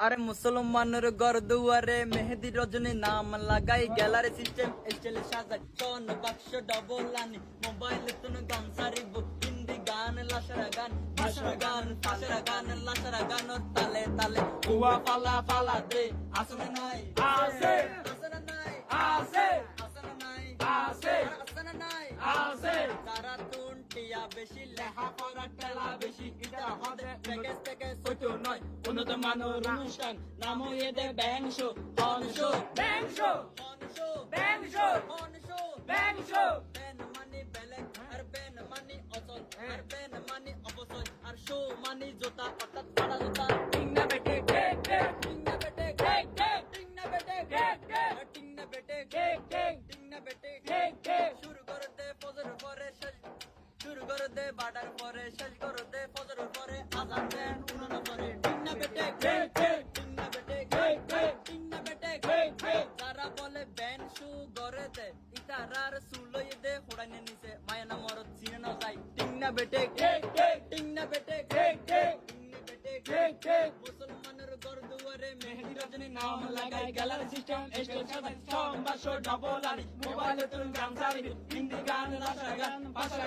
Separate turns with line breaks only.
আরে মুসলমানের ঘর দুয়ারে মেহেদি রজনী নাম লাগাই গ্যালারি সিস্টেম স্টাইল সাজাই টন বাক্স ডবল আনি মোবাইল তুন গান সারিব হিন্দি গান লাসরা গান ভাষা গান ফাসরা গান লাসরা গান তালে তালে উয়া পালা পালা দে আসনে নাই
আছে।
আসনে নাই
আছে।
আসনে নাই
আছে।
আসনে নাই
আছে।
তারা তুন টিয়া বেশি লেহা পড়া টেলা বেশি এটা হবে প্যাকেজ উন্নত মানের অনুষ্ঠান নাম এদের bang show on show.
Bang show.
মানি আর মানি অচল আর মানি আর মানি জোতা অর্থাৎ জোতা। টিং না বেটে টিং না বেটে
ঠিক ঠিক
টিং না বেটে
ঠিক ঠিক
টিং না বেটে
ঠিক ঠিক
টিং না বেটে শুরু করে দে ফজর পরে শেষ। শুরু করে দে বাটার পরে শেষ। করে দে ফজর পরে আজান দেন। যারা বলে ব্যান শু
মোবাইলে তুই গান সারি হিন্দি গান লাসা গান ভাষা